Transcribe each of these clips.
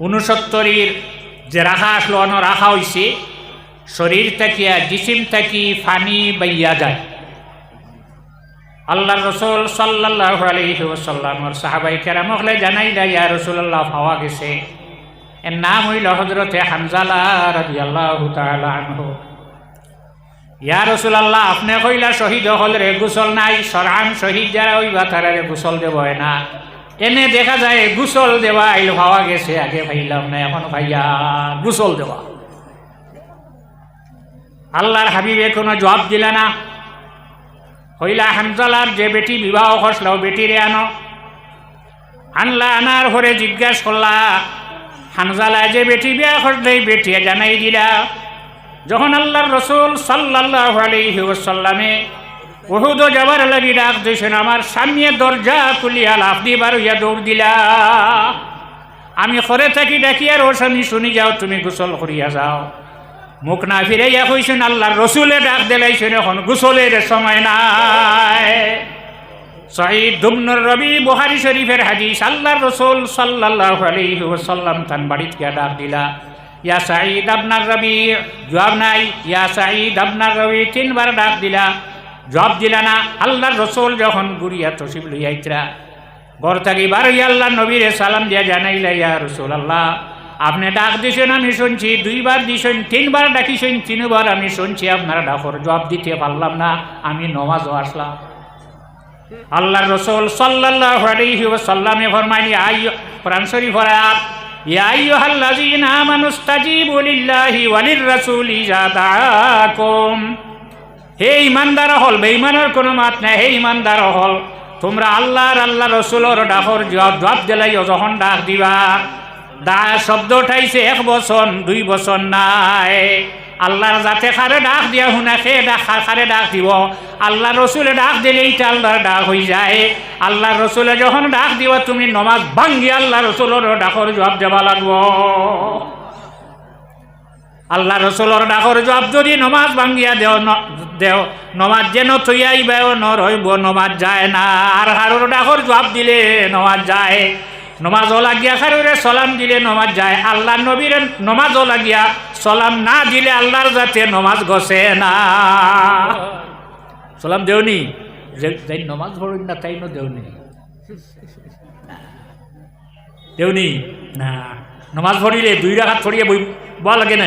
উনসত্তরের যে রাখা আসলো, অন রাখা হয়েছে শরীর থাকিয়া, জিসিম থাকি, ফানি বাইয়া যায়। আল্লাহ রসুল সাল্লাহ আলহিউসাল্লামর সাহাবাই কেরাম হলে জানাই দেয়, ইয়া রসুল্লাহ পাওয়া গেছে। এর নাম হইল হজরতে হামজালা রাজি আল্লাহ ইয়া রসুলাল্লাহ, আপনি কইলা শহীদ হল রে, গুসল নাই সরান শহীদ যারা হইবা তারা রে গুসল দেব না। এনে দেখা যায় গুসল দেওয়া আইল ভাবা গেছে, আগে ভাইলাম না, এখন ভাইয়া গুসল দেওয়া। আল্লাহর হাবিবে কোনো জবাব দিলে না। হইলা হামজালার যে বেটি, বিবাহ করছিল বেটিরে আনো। আনলা আনার ঘরে জিজ্ঞাস করলা হানজালা যে বেটি, বিয়া করলে বেটিয়ে জানাই দিলা। যখন আল্লাহর রসুল সাল্লাহ আলহিসাল্লামে ওহুদ যাবার লাগি ডাক দিয়েছেন, আমার সামনে দরজা খুলিয়া লাভ দিবার ইয়া দৌড় দিলা। আমি করে থাকি ডাকি আর ওর শুনি যাও, তুমি গোসল করিয়া যাও। মুখ না ফিরে ইয়া কইছেন, আল্লাহর রসুলে ডাক দিলাইছেন, এখন গোসলের সময় নাই। শহীদ দুমনুর রবি বুহারি শরীফের হাদিস, আল্লাহর রসুল সাল্লাহ আলহি ওসাল্লাম তান বাড়িতে গিয়া ডাক দিলা, ইয়া সাঈদ আপনার রবি। জবাব নাই, ইয়া সাঈদ আপনার রবি। তিনবার ডাক দিলা জবাব দিলা না। আল্লাহর রসুল যখন গুড়িয়া তসিব লইয়াইতরা, ঘর থাকি বার আল্লাহ নবীরে সালাম দিয়া জানাইলা, ইয়া রসুল আল্লাহ আপনি ডাক দিছেন, আমি শুনছি। দুইবার দিছেন, তিনবার ডাকিছেন, তিনবার আমি শুনছি, আপনারা ডাকর জবাব দিতে পারলাম না, আমি নমাজও আসলাম। আল্লাহর রসুল সাল্লাহ আলাইহি ওয়াসাল্লামে ফরমাইনি আই ইয়া আইয়ুহাল্লাযীনা আমানু ইসতাজীবু লিল্লাহি ওয়া লিররাসূলি ইযা দাআকুম হে ইমানদার হল, বেঈমানের কোনো মাত নাই, হে ইমানদার হল। তোমরা আল্লাহর আল্লাহ রসুলর ডাকর জবাব দিলাইও যখন ডাক দিবা। দা শব্দ উঠাইছে এক বছর দুই বছর নাই। আল্লাহর যাতে খারে ডাক দিয়া শুনা সে ডাক খারে ডাক দিব। আল্লাহ রসুলে ডাক দিলে এইটা আল্লাহর ডাক হয়ে যায়। আল্লাহ রসুলে যখন ডাক দিব, তুমি নমাজ ভাঙ্গি আল্লাহ রসুলের ডাকর জবাব দেবা লাগবো। আল্লাহ রসুলর ডাকর জবাব যদি নমাজ ভাঙ্গিয়া দেও ন- দেও, নমাজ যেন থইয়াইবাও ন রইব নমাজ যায় না। আর হারুর ডাকর জবাব দিলে নমাজ যায়। নমাজও লাগিয়া খারুরে সলাম দিলে নমাজ যায়। আল্লাহ নবীর নমাজও লাগিয়া সলাম না দিলে আল্লাহর যাতে নমাজ গছে না। সলাম দেওনি? যাই নমাজ পড়ুন না তাই ন দেওনি। দেওনি? না। নমাজ পড়িলে দুই রাখাত পড়িয়ে বই বল লাগে না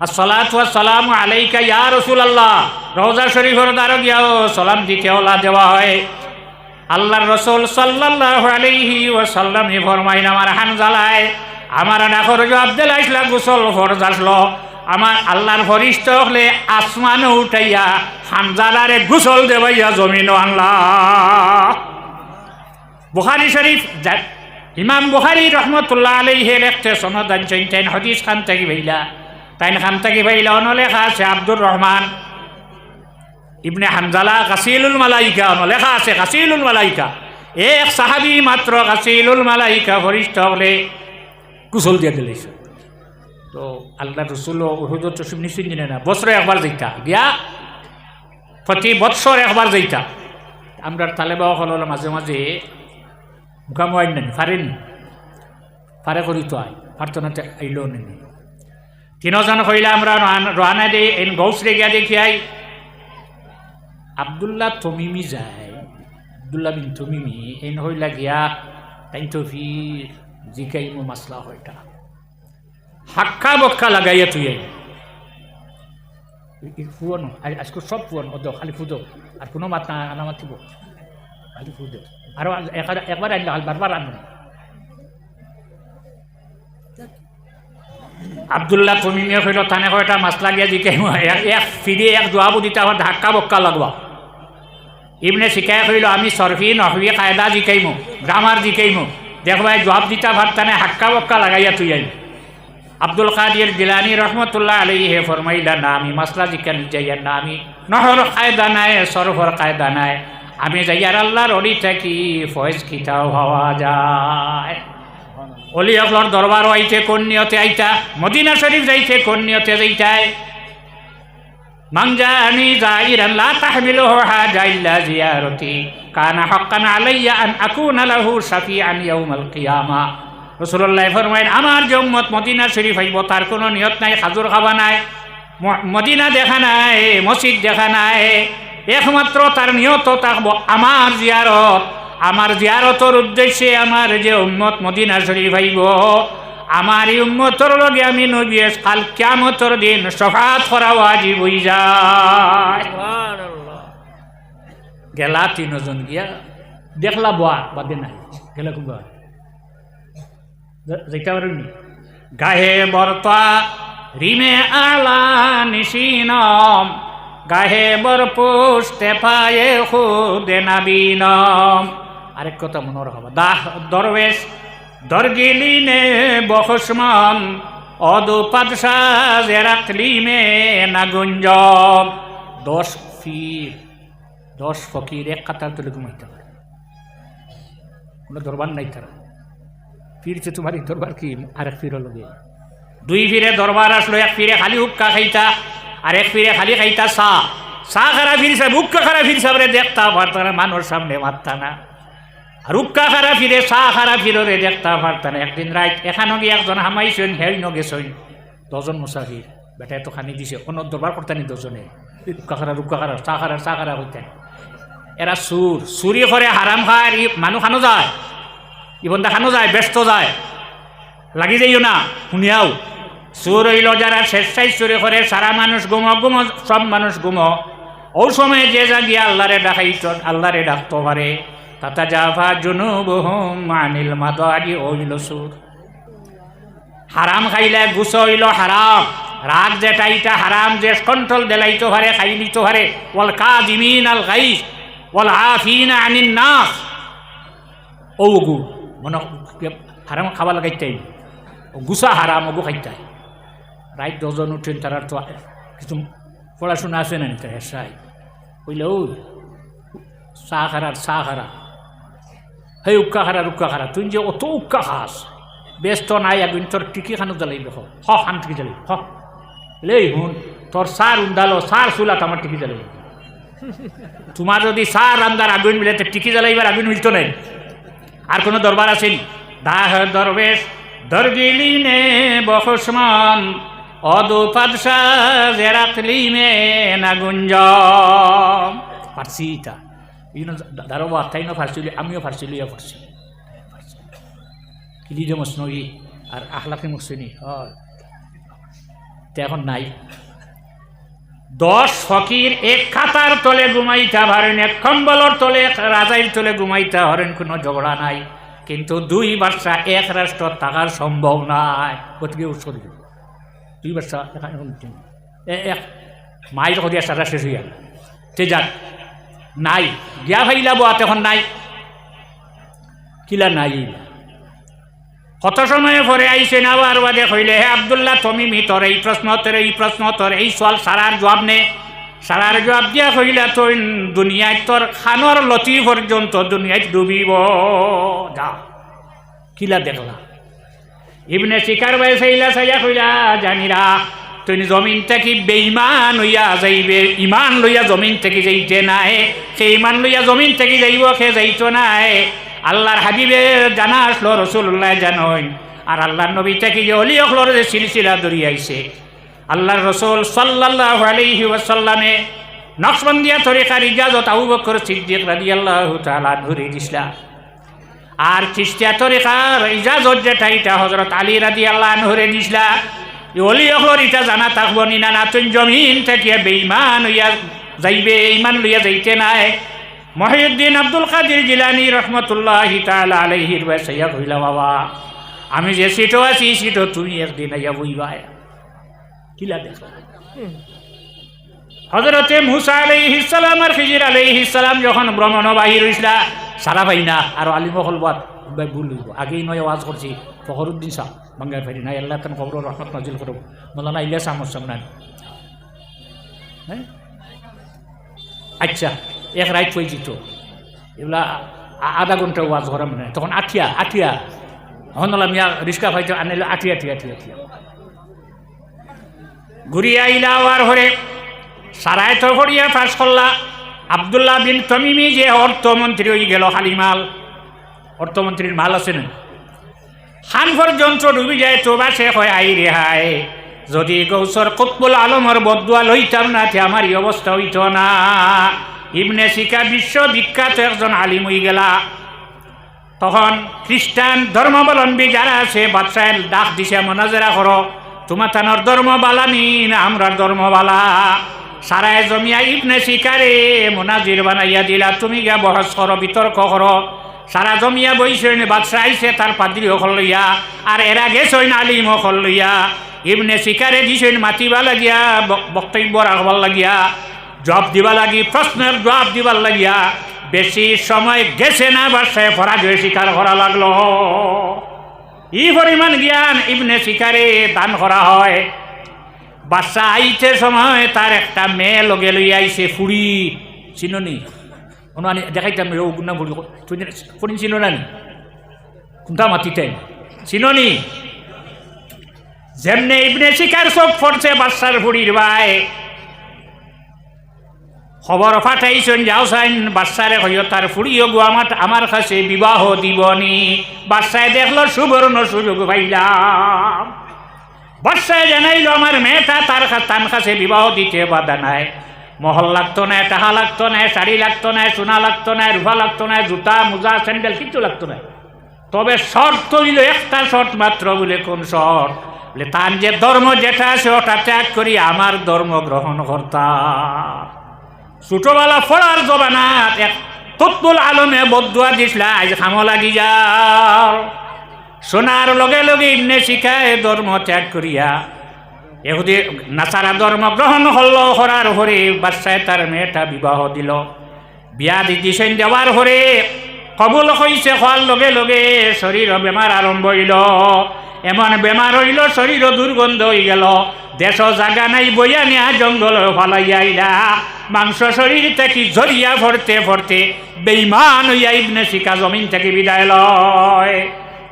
সালামু আলাইকা ইয়া রাসূলুল্লাহ। রওজা শরীফের দ্বারা গিয়াও সালাম দিতে ওলা দেওয়া হয়। আল্লাহর রসুল সাল্লাল্লাহু আলাইহি ওয়াসাল্লাম ই ফরমাইন, আমার হানজালায় আমার ডাকর জবাব দিলাইছিল গোসল ফরজ আসলো। আমার আল্লাহর ফরিস্ত হলে আসমানে উঠাইয়া হানজালারে গোসল দেবাইয়া জমিন আল্লাহ বুখারি শরীফ ইমাম বুখারি রহমতুল্লাহ আলাইহে লেখতে সনদ আনছেন তাইন হদিস খান থাকি ভাইলা তাইন খান থাকি ভাইলা অনলেখা আছে? আব্দুর রহমান। ইবনে হানজালা, গাসিলুল মালাইকা লেখা আছে, গাসিলুল মালাইকা। এক সাহাবি মাত্র গাসিলুল মালাইকা ফরিষ্ঠ হলে কুশল দিয়ে দিলেছে। তো আল্লাহ রসুল হুজুর চসিম নিশ্চিত দিনে না। বছরে একবার যাইতা। দিয়া প্রতি বৎসর একবার যাইতা। আমরা তালেবা হল মাঝে মাঝে মুখামুয়াই নেন ফারেনি ফারে করি তো আয় প্রার্থনাতে আইলেও নেনি তিনজন কইলে আমরা রোহানা দিয়ে এন গৌসরে গিয়া দেখি আই আবদুল্লাহ তমিমি যায়। আবদুল্লাহ বিন তমিমি, এন হইলা গিয়া তাই ফি জিকাই মো মাসলা হয়টা হাক্কা বক্কা লাগাইয়া তুই ফুয়ানো আজকে সব ফুয়ানো অদ খালি ফুদো আর কোনো মাত না আনা মাতিব খালি ফুদো আরও একবার আনলে বারবার আনবে আবদুল্লাহ তমিমিয়ে কইল, তানে কয়টা মাছলা গিয়া জিকাই এক ফিরে এক জবাবো দিতে আমার ধাক্কা বক্কা লাগবা ইবনে শিকায় কইল, আমি সরফি নহবি, কায়দা জিকাইমু গ্রামার জিকাইমু দেখবাই জবাব দিতা ভাত তানে হাক্কা বক্কা লাগাইয়া তুই আই আব্দুল কাদির গিলানি রহমতুল্লাহ হে ফরমাইলা না আমি মাসলা জিকানি যাইয়ার না আমি নহর কায়দা নাই সরফর কায়দা নাই, আমি যাইয়ার আল্লাহর অলি থাকি ফয়েজ খিতাও হওয়া যায়। অলি অকলর দরবারও আইতে কোন নিয়তে আইতা, মদিনা শরীফ যাইছে কোন নিয়তে যাইতায় মাংজানি জাইরান, লা তাহমিলুহু হাজা ইল্লা জিয়ারতি। কানা হাক্কান আলাইয়া আন আকুনা লাহু শাফিআন ইয়াউমাল কিয়ামা। রসুল্লাহ ফরমাইন আমার যে উম্মত মদিনা শরীফ আইব, তার কোনো নিয়ত নাই হাজুর খাবা নাই মদিনা দেখা নাই, মসজিদ দেখা নাই। একমাত্র তার নিয়ত থাকব আমার জিয়ারত। আমার জিয়ারতর উদ্দেশ্যে আমার যে উম্মত মদিনা শরীফ আইব আমার এই উম্মতর লগে আমি নবী কাল কিয়ামতর দিন সফাত করা ওয়াজিব হই যায়। গেলা তিনজন গিয়া দেখলা বোয়া বাদে নাই। গেলা কোন যেতে পারেননি গাহে বরতা রিমে আলা নিশিনম। গাহে বর পুষ্টে পায়ে খুদে নাবিনম। আরেক কথা মনে রাখবা দাহ দরবেশ, দরগিলিনে বহসমান, অদু মে নাগুঞ্জম। দশ ফির দশ ফকির এক কাতার তুলে ঘুমাইতে পারে। কোনো দরবার নাই তারা। ফিরছে তোমার এই দরবার কি? আর এক ফিরো লগে। দুই ফিরে দরবার আসলো, এক ফিরে খালি হুক্কা খাইতা, আর এক ফিরে খালি খাইতা চা। চা খারা ফিরছে হুক্কা খারা ফিরছে দেখতা পারত না মানুষ সামনে মারতা না। আর হুক্কা খারা ফিরে, চা খারা ফিররে দেখতা পারত না একদিন রাত এখানো গিয়ে একজন হামাইছেন হেই নগেছেন। দজন মুসাফির বেটা এত খানি দিছে। অন্য দরবার করতানি দজনে হুক্কা খারা রুক্কা খারা চা খারা চা খারা হইতেন এরা সুর চুরি করে হারাম খায়, ই মানুহ খানো যায়। ইবন দেখানো যায়, ব্যস্ত যায়। লাগি যাইও না, শুনিয়াও। চোর হইল যারা স্বেচ্ছায় চুরি করে সারা মানুষ গুম গুম সব মানুষ গুম। ও সময় যে যা গিয়া আল্লাহরে ডাকাইত আল্লাহরে ডাকতে পারে তাতা জাভা জুনুবহুম আনিল মাদারি হইল সুর। হারাম খাইলে গুছ হইল হারাম। রাগ যেটা ইটা হারাম যে কন্ট্রোল দেলাইতে পারে খাই নিতে পারে ওয়াল কাজিমিন আল গাইস ওয়াল আফিন আনিন নাস। ও গু, মনে হারাম খাবার লাগাইতাই। ও গুসা হারাম ওগু খাইতাই। রাইত দজন উঠেন তারা তো কিছু পড়াশোনা আছে না তার হেসাই কইলে ও চা খারার চা খারা হে উক্কা খারা উক্কা খারা তুই যে অত উক্কা খাস ব্যস্ত নাই আগুন তোর টিকি খানো জ্বালাইবে হ হ খান টিকি জ্বালাইবে হ লে হুন তোর সার উন্দালো সার চুলাত আমার টিকি জ্বালাইবে তোমার যদি সার রান্দার আগুন মিলে টিকি জ্বালাইবার আগুন মিলত নাই আর কোনো দরবার আসেনি দাহ দরবেশ দরগিলিনে বহসমান অদু পাদশা জেরাতলি মে নাগুঞ্জ পারছি ইটা ইনো দারোবা তাই না ফারছি আমিও ফারছি লইয়া ফারছি কিলি মসনই আর আখলাকে মসনি হয়। তে এখন নাই। দশ ফকির এক খাতার তলে ঘুমাইতা পারেন এক কম্বলর তলে এক রাজাইর তলে ঘুমাইতা হরেন কোনো ঝগড়া নাই। কিন্তু দুই বাচ্চা এক রাষ্ট্র থাকার সম্ভব নাই। গতিকে উৎসর দুই বাচ্চা এখানে এক মায়ের কদিয়া সারা শেষ হইয়া তে যাক নাই। গিয়া ভাইলা বোয়া তখন নাই। কিলা নাই কত সময় পরে আইসে না আর বাদে কইলে, হে আবদুল্লাহ তমিমি তোর এই প্রশ্ন তোর এই প্রশ্ন তোর এই সওয়াল সারার জবাব নে? সারার জবাব দিয়া কইলা তুই দুনিয়ায় তোর খানর লতি পর্যন্ত দুনিয়ায় ডুবিব, যা। কিলা দেখলা। ইবনে শিকার বাইসাইলা সাইয়া কইলা জানিরা তুই জমিন থেকে বেইমান হইয়া যাইবে ইমান লইয়া জমিন থেকে যাইতে নাই সেই ইমান লইয়া জমিন থেকে যাইব, সে যাইতো নাই। আল্লাহর হাবিবে জানা আসলো রসুল্লাহ জানই আর আল্লাহর নবী থেকে যে অলি অখলর যে সিলসিলা দরিয়াইছে আল্লাহর রসুল সাল্লাল্লাহু আলাইহি ওয়াসাল্লামে নকশবন্দিয়া তরিকার ইজাজত আবু বকর সিদ্দিক রাদিয়াল্লাহু তাআলা ধরে দিছিলা আর খ্রিস্টিয়া তরিকার ইজাজত যেটা, এটা হজরত আলী রাদি আল্লাহ আনহরে দিছিলা এই অলি অখলর এটা জানা থাকব নি না তুই জমিন থেকে বেইমান হইয়া যাইবে ইমান লইয়া যাইতে নাই। মহিউদ্দিন আব্দুল কাদির জিলানি রহমতুল্লাহ তাআলা আলাইহির বেসাইয়া কইলা বাবা। আমি যে সিটও আছি সিটও তুমি একদিন আইয়া বইবা। কিলা দেখলা হজরতে মুসা আলাইহিসালাম আর খিজির আলাইহিসালাম যখন ভ্রমণ বাহির হইসলা সারা পাই না আর আলিম হলবাদ ভাই ভুল হইব। আগেই নয় ওয়াজ করছি, ফখরুদ্দিন শাহ বাঙ্গার ফেরি নাই আল্লাহ তান খবর রহমত নাজিল করব মৌলানা ইলিয়াস আহমদ সামনান হ্যাঁ? আচ্ছা এক রাইট হয়ে যেত। এগুলা আধা ঘণ্টা ওয়াজ করা মানে তখন আঠিয়া আঠিয়া। হনলা মিয়া রিক্সা পাইতো আনিলে, আঠিয়া আঠিয়া আঠিয়া আঠিয়া। ঘুরিয়া আর হরে সারায় তো হরিয়া ফাঁস করলা। আবদুল্লাহ বিন তমিমি যে অর্থমন্ত্রী হয়ে গেল হালিমাল। অর্থমন্ত্রীর মাল আছে না? খান পর্যন্ত ডুবি যায় তো বা সে হয়, আই রেহাই যদি গৌসর কুতবুল আলমর বদুয়া লইতাম না, তে আমার অবস্থা হইত না। ইবনে শিকা বিশ্ববিখ্যাত একজন আলিম হয়ে গেলা। তখন খ্রিস্টান ধর্মাবলম্বী যারা আছে বাদশাহের ডাক দিছে, মনাজেরা করো, তোমার তানোর ধর্ম বালা নিন আমরার ধর্ম বালা সারায় জমিয়া ইবনে শিকারে মোনাজির বানাইয়া দিলা, তুমি গিয়া বহস করো, বিতর্ক করো। সারা জমিয়া বইসইন বাদশাহ আইছে তার পাদ্রি অকল লইয়া। আর এরা গেছইন আলিম অকল লইয়া। ইবনে শিকারে দিছইন মাতিবা লাগিয়া বক্তব্য রাখবার লাগিয়া। জব দিবা লাগি, প্রশ্নের জবাব দিবার লাগিয়া। বেশি সময় গেছে না বাসায় পরাজয় স্বীকার করা লাগল। ই পরিমাণ জ্ঞান ইবনে শিকারে দান করা হয়। বাচ্চা আইতে সময় তার একটা মেয়ে লগে লই আইছে, ফুড়ি। চিননি দেখাইতাম ও গুণা ফুড়ি ফুড়ি চিন না নি কোনটা মাতিতে চিননি যেমনে ইবনে শিকার চোখ পড়ছে বাচ্চার ফুড়ির ভাই খবর পাঠাইছেন যাও সাইন বাচ্চারে হইও তার ফুড়িও গো আমার আমার কাছে বিবাহ দিবনি বাচ্চায় দেখল সুবর্ণ সুযোগ পাইলাম বাচ্চায় জানাইলো আমার মেয়েটা তার তার কাছে বিবাহ দিতে বাধা নাই মহল লাগতো না টাহা লাগতো না, শাড়ি লাগতো না সোনা লাগতো না রুফা লাগতো না, জুতা, মোজা, স্যান্ডেল কিচ্ছু লাগতো না। তবে শর্ত হইল, একটা শর্ত মাত্র বলে কোন শর্ত? বলে, তার যে ধর্ম যেটা আছে, ওটা ত্যাগ করি, আমার ধর্ম গ্রহণ করতা। ছোটবেলা ফলার জবানাত, এক তত্তুল আলমে বদুয়া দিসলা আজ খামো লাগি যাও। সোনার লগে লগে ইমনে শিখায়, ধর্ম ত্যাগ করিয়া এহুদি নাসারা ধর্ম গ্রহণ হল, হরার হরে বাচ্চায় তার মেয়েটা বিবাহ দিল। বিয়া দিদিছেন দেওয়ার হরে কবুল হইছে, হওয়ার লগে লগে শরীর বেমার আরম্ভ হইল। এমন বেমার হইল, শরীর দুর্গন্ধ হয়ে গেল। দেশ জাগা নাই, বইয়া নেয়া জঙ্গল ফালাইয়া আইলা। মাংস শরীর থেকে ঝরিয়া ভরতে ভরতে বেইমান হইয়া ইবনে শিকা জমিন থেকে বিদায় লয়।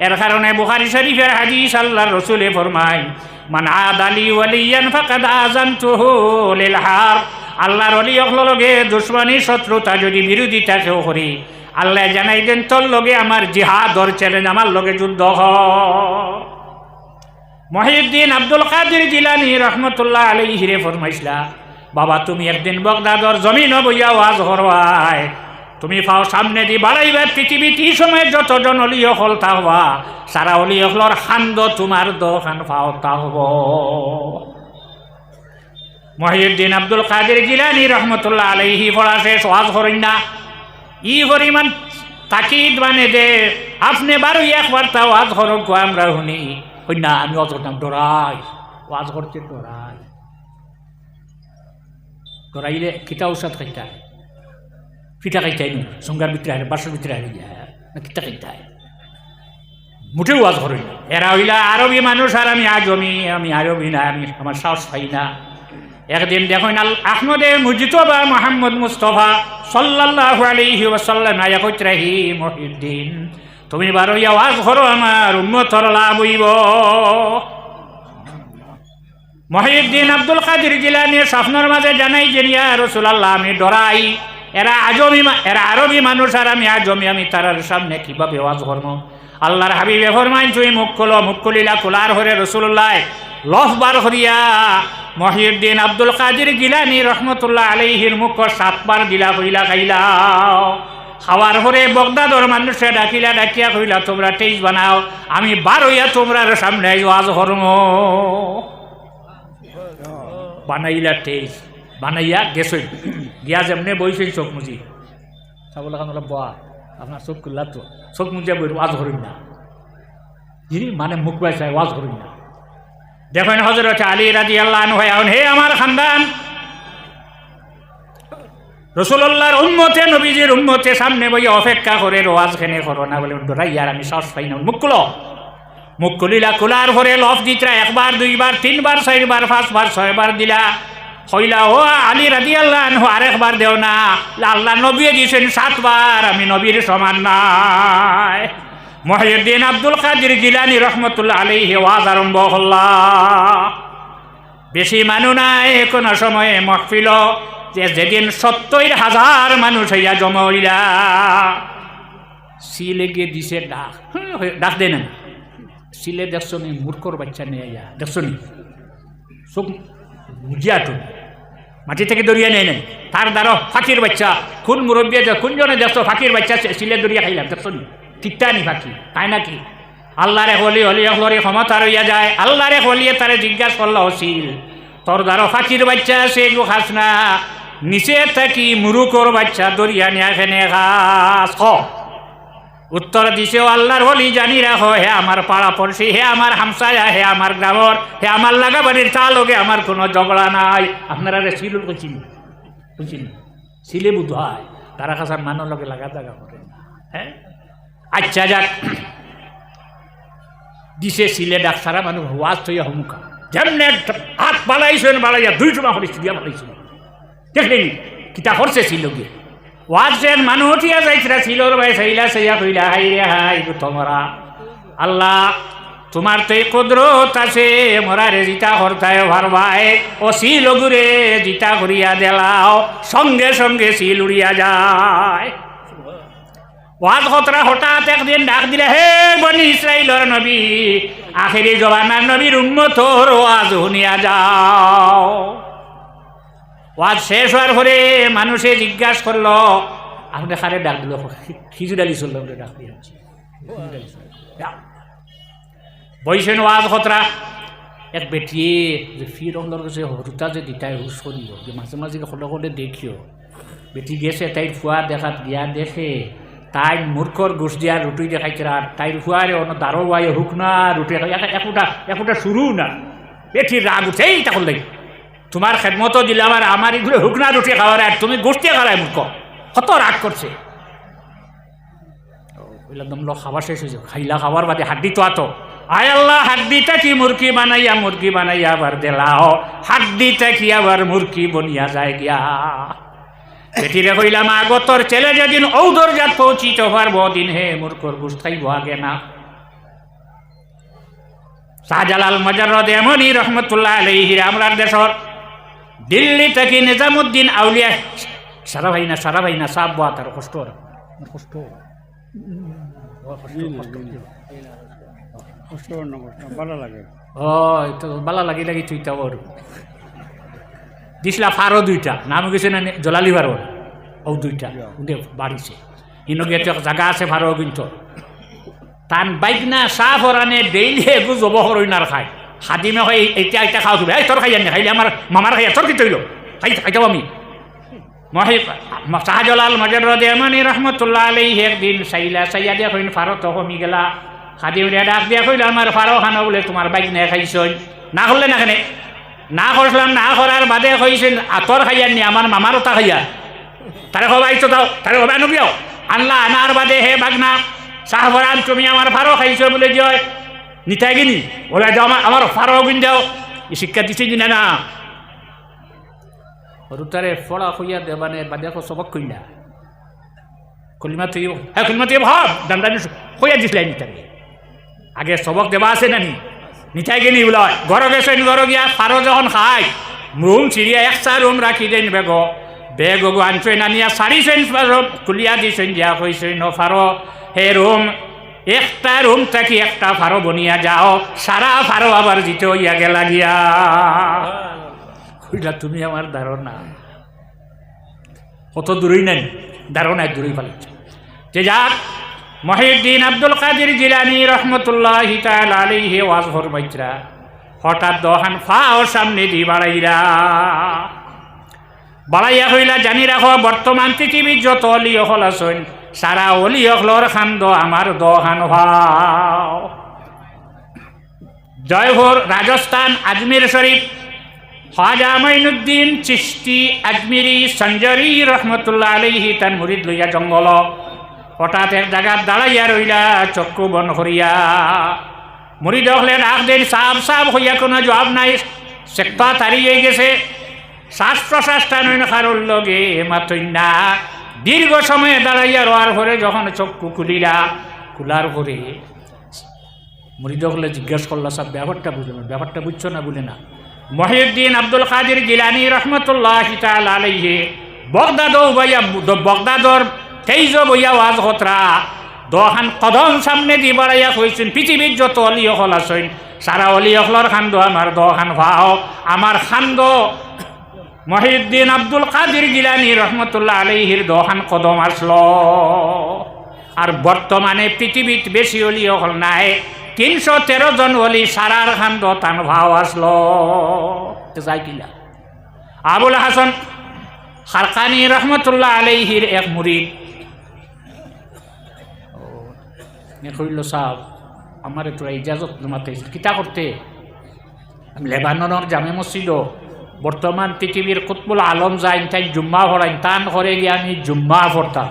এর কারণে বুখারি শরীফের হাদিস আল্লাহর রসুলে ফরমায় মান আদালি ওয়ালিয়ান ফাকাদ আযানতুহু লিল হার। আল্লাহর ওলি লগে দুশ্মনী শত্রুতা যদি বিরোধিতা কেউ করি আল্লাহ জানাই দেন তোর লগে আমার জিহাদর চ্যালেঞ্জ আমার লগে যুদ্ধ হ। মহিউদ্দিন আব্দুল কাদের জিলানি রহমতুল্লাহ আলী হিরে ফরমাইছিলা বাবা, তুমি একদিন বগদাদর জমিন বইয়া ওয়াজ হরওয়াই তুমি পাও সামনে দি বাড়াইবার পৃথিবী তি সময় যতজন অলিয় হল তা হওয়া সারা অলিয় হলর খান্দ তোমার দোকান পাও তা হব। মহিউদ্দিন আব্দুল কাদের জিলানি রহমতুল্লাহ পড়া শেষ, ওয়াজ করেন না। ই পরিমাণ তাকিদ মানে দে, আপনি বারো একবার তা ওয়াজ করক আমরা শুনি। হই না আমি অত করতাম ডরাই, ওয়াজ করতে ডরাই। ডরাইলে কিতা ঔষধ খাইতাই পিঠা খাইতাই নি সঙ্গার ভিতরে আরে বাসের ভিতরে আরে না কিতা খাইতাই মুঠেও ওয়াজ করি না। এরা হইলা আরবি মানুষ আর আমি আজমি, আমি আরবি না, আমি আমার সাহস পাই না। একদিন দেখুন আল আহমদে মুজিতবা মোহাম্মদ মুস্তফা সাল্লাল্লাহু আলাইহি ওয়াসাল্লাম, আয়া কইত রাহি, মহিউদ্দিন, তুমি বারো আওয়াজ করো, আমার উম্মতর লাভ হইব। মহিউদ্দিন আব্দুল কাদির জিলানি স্বপ্নের মাঝে জানাই যে রসুলাল্লাহ, আমি ডরাই। এরা আজমি এরা আরবি মানুষ, আর আমি আজমি আমি তারার সামনে কীভাবে ওয়াজ করব? আল্লাহর হাবিবে ফরমাইন, তুই মুখ খোলো, মুখ খুলিলা, খোলার হরে রসুল্লাহ লফ বার হরিয়া মহিউদ্দিন আব্দুল কাদির গিলানি রহমতুল্লাহ আলাইহির মুখ সাতবার দিলা কইলা খাইলা। খাওয়ার হরে বগদাদর মানুষে ডাকিলা, ডাকিয়া কইলা, তোমরা টেইস বানাও, আমি বার হইয়া তোমরা সামনে ওয়াজ করম বানাইলা টেইস বানাইয়া গেছই গিয়া যেমনে বইছই চোখ মুজি। চাবলৈ কাৰণে অলপ বহা আপোনাৰ চোখ খোলা তো। চোখ মুজিয়া বই ওয়াজ করিম না। যিনি মানে মুখ পাই চাই ওয়াজ করিম না। দেখেন হজরত আলী রাজি আল্লাহ হয়ে হে আমার খানদান। রসুল্লাহর উন্মতে নবীজির উন্মতে সামনে বই অপেক্ষা করে রোয়াজ খেনে করো না বলে ডরাইয়ার আমি সাহস পাই না। মুখ খুলো। মুখ খুলিলা, খোলার পরে লফ দিতরা একবার, দুইবার, তিনবার, চারবার, পাঁচবার, ছয়বার দিলা। হইলা ও আলী রাজি আল্লাহ আরেকবার দেও না। আল্লাহ নবী দিয়েছেন সাতবার, আমি নবীর সমান নাই। মহিউদ্দিন আব্দুল কাদির জিলানি রহমতুল্লাহ আলী ওয়াজ আরম্ভ হল্লা। বেশি মানুষ নাই কোনো সময়ে মহফিল, যে যেদিন সত্তর হাজার মানুষ হইয়া জমা সিলে গিয়ে দিছে ডাক। ডাক দেন সিলে দেখছ নি, মূর্খর বাচ্চা নিয়ে দেখছ নি? সব বুঝিয়া তো মাটি থেকে দরিয়া নেই নেই তার দ্বারা ফাঁকির বাচ্চা। কোন মুরব্বী আছে কোনজনে দেখছ ফাঁকির বাচ্চা সে- সিলে দরিয়া খাইলাম, দেখছ নি? ঠিকটা নি ফাঁকি, তাই নাকি? আল্লাহরে হলি হলি হলি, ক্ষমতা রইয়া যায়। আল্লাহরে হলিয়ে তারে জিজ্ঞাসা করল হসিল তোর দ্বারা ফাঁকির বাচ্চা আছে এগুলো খাস না। নিচে থাকি মুরুকর বাচ্চা দরিয়া নিয়ে এখানে খাস। উত্তর দিছেও আল্লাহর হলি জানি রাখো হে আমার পাড়া পড়শি, হে আমার হামসায়া, হে আমার গ্রামর, হে আমার লাগাবাড়ির চালকে আমার কোনো ঝগড়া নাই। আপনারা রে সিলুল কইছিনি বুঝছিনি সিলে বুধ হয়, তারা কাছার মানর লগে লাগা জাগা করে না। হ্যাঁ? আচ্ছা যাক। দিছে সিলে ডাক, সারা মানুষ ওয়াজ থইয়া হুমুকা যেমনে হাত বাড়াইছেন, বাড়াইয়া দুই টুমা করিস দিয়া বাড়াইছিল দেখলেনি কিতা করছে ছিল গিয়ে ওয়াজের মানুষ উঠিয়া যাইছিলা ছিলর ভাই সেইলা সেইয়া কইলা, হাই রে, হাই তোমরা। আল্লাহ, তোমার তো কুদরত আছে মরা রে জিতা হরতায় ভারবাই ও শিল গুরে জিতা করিয়া দেলাও, সঙ্গে সঙ্গে শিল উড়িয়া যায়। ওয়াজ হতরা হঠাৎ একদিন ডাক দিলে, হে বনি ইসরাইলর নবী, আখেরি জবানার নবীর উন্মতর ওয়াজ শুনিয়া যাও। ওয়াজ শেষ হওয়ার পরে মানুষে জিজ্ঞাসা করল, আপনি খারে ডাক দিল খিচুড়ি ডালি চলল বলে ডাক দিয়ে বইছেন ওয়াজ হতরা এক বেটিয়ে যে ফির অন্দর কাছে, হরুতা যে দিতাই হুস করিও যে মাঝে মাঝে হলে হলে দেখিও। বেটি গেছে তাইর ফুয়া দেখাত গিয়া দেখে তাই মূর্খর ঘুষ দিয়া রুটি দেখাইছে আর তাইর ফুয়ারে অন্য দারো বাই হুক না রুটি একুটা একুটা শুরু না। বেটির রাগ উঠেই তখন দেখি তোমার খেদমতো দিলে আমার আমার এগুলো হুক না রুটি খাওয়ার আর তুমি গোষ্ঠী খাওয়ায় মূর্খ। কত রাগ করছে। খাবার শেষ হয়েছে খাইলা খাবার বাদে হাড্ডি তো আতো। আয় আল্লাহ, হাড্ডিটা কি মুরগি বানাইয়া মুরগি বানাইয়া আবার দেলাও। হাড্ডিটা কি আবার মুরগি বনিয়া যায় গিয়া। বেটিরে কইলাম আগতর ছেলে যেদিন ঔদর জাত পৌঁছিত পারব দিন হে মূর্খর গুস্তাইব আগে না। শাহজালাল মজারদ এমনই রহমতুল্লাহ আলহির আমরার দেশর। দিল্লি থেকে নিজামুদ্দিন আউলিয়া সারা ভাই না সারা ভাই না সাপ বা তার কষ্ট। কষ্ট। বালা লাগি। লাগি তুইটা ওর দিছিলা ফারো দুইটা নাম গেছে না জলালি ফারো। ও দুইটা উদে বাড়িছে ইনকে তো জায়গা আছে ফারো কিন্তু। তান বাইক না চাহ ফরানে ডেইলি একো জব হরইনার খায়। হাদিমে হয়, এতিয়া এতিয়া খাওয়া তুমি। এই তোর খাই জানি খাইলে আমার মামার খাই তোর কি তৈল? খাই খাইতাম আমি। শাহজালাল মজরদ এমনি রহমতুল্লাহ আলাই একদিন চাইলা, চাইয়া দিয়া কইন ফারো তো কমি গেলা খাদিম ডাক দিয়া কইল আমার ফারো খানো বলে তোমার বাইক নে খাইছই। না করলে না কেনে? না করছিলাম না করার বাদে কইছেন আতর খাইয়ার নি আমার মামারও তা খাইয়া। তারে হবাই তো দাও তারে হবাই নগিয়াও আনলা আনার বাদে হে বাগনা। শাহবরান তুমি আমার ফারো খাইছ বলে জয়। নিতাই গিনি ওরা যাও আমার আমার ফারো গিন যাও। এই শিক্ষা দিছে কিনা না রুতারে ফড়া হইয়া দেবানে বাদে আকৌ সবক কইনা কলিমা তুই হ্যাঁ কলিমা তুই ভাব দান্দানি হইয়া দিছিলাই নিতারে আগে সবক দেবা আছে নানি নিতাই গিনি বলা ঘর গেছে ঘর গিয়া ফারো যখন খাই রুম চিড়িয়া একটা রুম রাখি দেন বেগ। বেগ গো আনছেন আনিয়া সারি সেন খুলিয়া দিছেন দিয়া কইছেন ন ফারো হে রুম একটা রুম থাকি একটা ফারো বনিয়া যাও, সারা ফারো আবার জিতে হইয়া গেলা গিয়া। কইলা, তুমি আমার ধারণা। কত দূরই নাই, ধারণায় দূরই পালাচ্ছে যে যাক, মহিউদ্দিন আব্দুল কাদির জিলানি রহমতুল্লাহ আলিহে ওয়াজ ফরমাইতরা, হঠাৎ দহান ফাও সামনে দি বাড়াইরা। বাড়াইয়া হইলা জানি রাখো, বর্তমান পৃথিবীর যত অলি হল সারা অলি হলর খান্দ আমার দহান ভাও। জয়পুর রাজস্থান আজমির শরীফ, খাজা মাইনুদ্দিন চিস্তি আজমিরি সঞ্জরি রহমতুল্লাহ আলহি তান মুরিদ লইয়া জঙ্গল। হঠাৎ এক জায়গার দাঁড়াইয়া রইলা চক্ষু বন করিয়া। মুরিদ হলেন আখ দিন সাপ সাপ হইয়া কোনো জবাব নাই। সেক্তা তাড়িয়ে গেছে। শ্বাস প্রশ্বাস টানুন খারুর লগে মাতই দীর্ঘ সময় দাঁড়াইয়া রোয়ার পরে যখন চক্ষু খুলিলা খোলার পরে হলে জিজ্ঞাসা করল সব ব্যাপারটা বুঝলো ব্যাপারটা বুঝছ না বলে না। মহিউদ্দিন আব্দুল কাদির গিলানি রহমতুল্লাহ তাল আলাইহে বগদাদ বইয়া বগদাদর তেইজ বইয়া ওয়াজ হতরা দহান কদম সামনে দি বাড়াইয়া কইছেন, পৃথিবীর যত অলি অকল আছেন, সারা অলি অকলর খান্দ আমার, দহান ভাও, আমার খান্দ মহিউদ্দিন আব্দুল কাদির গিলানি রহমতুল্লাহ আলাইহির দহান কদম আসলো। আর বর্তমানে পৃথিবীত বেশি অলি হল নাই, তিনশো তেরো জন অলি সারার খান্দ তান ভাও আসলো। যাই কিলা আবুল হাসান খারকানি রহমতুল্লাহ আলাইহির এক মুরিদ। কইল সাহ আমার একটু ইজাজত জমাতে কিতা করতে? লেবাননের জামে মসজিদ বর্তমান পৃথিবীর কুতবুল আলম যাইন তাই জুম্মা ভরাইন তান করে গিয়ে আমি জুম্মা ভরতাম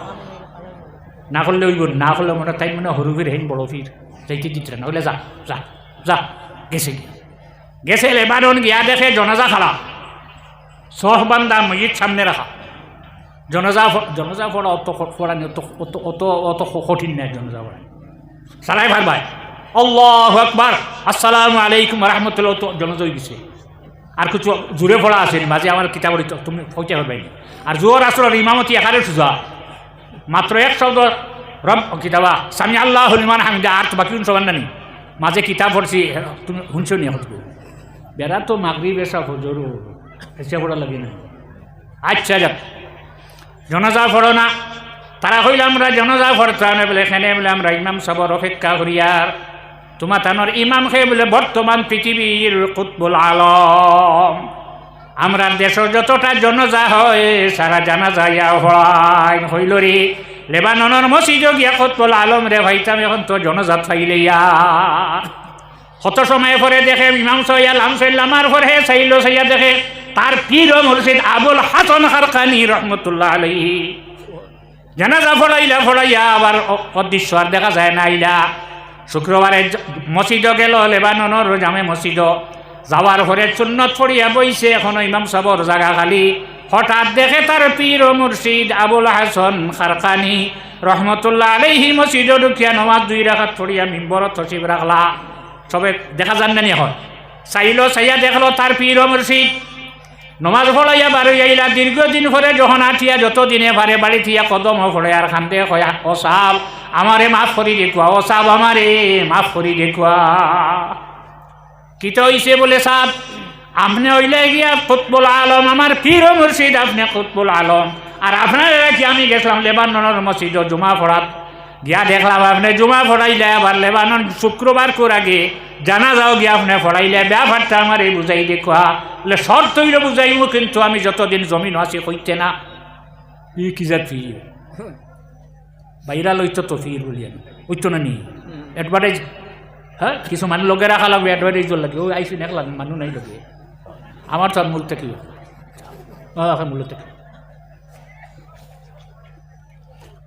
না করলে ওই না করলে মনে তাই মনে হরু ফির হেন বড় ফির যাইতে দিতে না হলে যা যা যা, গেছে গেছে লেবানন গিয়া দেখে জনাজা খাড়া সহবান্দা মসজিদ সামনে রাখা জনজা জনজা পড়া অত পড়ানি অত অত অত কঠিন নয় জনজা পড়া সালাই ভাই ভাই। আল্লাহ আকবার। আসসালামু আলাইকুম রহমতুল্লাহ। তো জনজা হয়ে গেছে। আর কিছু জোরে পড়া আসেনি মাঝে আমার কিতাব তুমি ফৌতে হবে আর জোর আসল ইমামতি একারে সুজা। মাত্র এক শব্দ রব কিতাবা, সামি আল্লাহ হলিমান হামিদা, আর তো বাকি সবার নানি মাঝে কিতাব পড়ছি তুমি শুনছো নি হতো বেড়া তো মাগরি বেসা হজরু এসে পড়া লাগে না। আচ্ছা যাক। জনজা পড়ো না। তারা কইল, আমরা জনজা পড়তাম বলে এখানে বলে আমরা ইমাম সবর অপেক্ষা করি আর তোমার তানোর ইমাম খেয়ে বলে, বর্তমান পৃথিবীর কুতবুল আলম। আমরা দেশের যতটা জনজা হয় সারা জানা যাইয়া হয় হইল রে। লেবাননের মসজিদ গিয়া কুতবুল আলম রে ভাইতাম, এখন তো জনজাত ফাইলে কত সময় পরে দেখে ইমাম সৈয়াল আমসাইল্লামার পরে চাইল সাইয়া দেখে তার পীর মুর্শিদ আবুল হাসান খারকানি রহমতুল্লাহ আলাইহি। জানাজা ফড়াইলা ফড়াইয়া আবার অদৃশ্য আর দেখা যায় না আইলা শুক্রবারে জ- মসজিদ গেল লেবাননের জামে মসজিদ যাওয়ার পরে চুন্নত ফড়িয়া বইছে এখনও ইমাম সাবর জাগা খালি। হঠাৎ দেখে তার পীর ও মুর্শিদ আবুল হাসান খারকানি রহমতুল্লাহ আলাইহি মসজিদ ঢুকিয়া নমাজ দুই রাখাত ফড়িয়া মিম্বরত তসিব রাখলা। সবে দেখা যান না হয় চাইল চাইয়া দেখল তার পীর ও মুর্শিদ। নমাজ ফলাইয়া বারো আইলা দীর্ঘদিন পরে যখন আঠিয়া যত দিনে পারে বাড়ি থিয়া, কদম ফলে আর খান্দে কয়া ও সাব আমারে মাফ করি দেখুয়া ও সাব আমারে মাফ করি দেখুয়া কিত হইছে বলে সাব আপনি হইলে গিয়া কুতবুল আলম আমার পীর মুর্শিদ আপনি কুতবুল আলম। আর আপনার কি আমি গেছিলাম? লেবাননের মসজিদ জুমা পড়াত গিয়া দেখলাম আপনি জুমা পড়াইলে আবার লেবানন শুক্রবার কর আগে জানা যাও গিয়া আপনি পড়াইলে ব্যাপারটা আমার এই বুঝাই দেখুয়া। বলে শর্ত হইলে বুঝাইব কিন্তু আমি যতদিন জমিন আছি হইতে না। ই কি যা ফির বাইরা লইতো তো ফির বলি আমি ওইতো না? নি এডভার্টাইজ হ্যাঁ কিছু মানুষ লগে রাখা লাগবে এডভার্টাইজ লাগে ও আইসি নেকলাম মানুষ নাই লগে আমার তো মূল থেকে। মূল থেকে।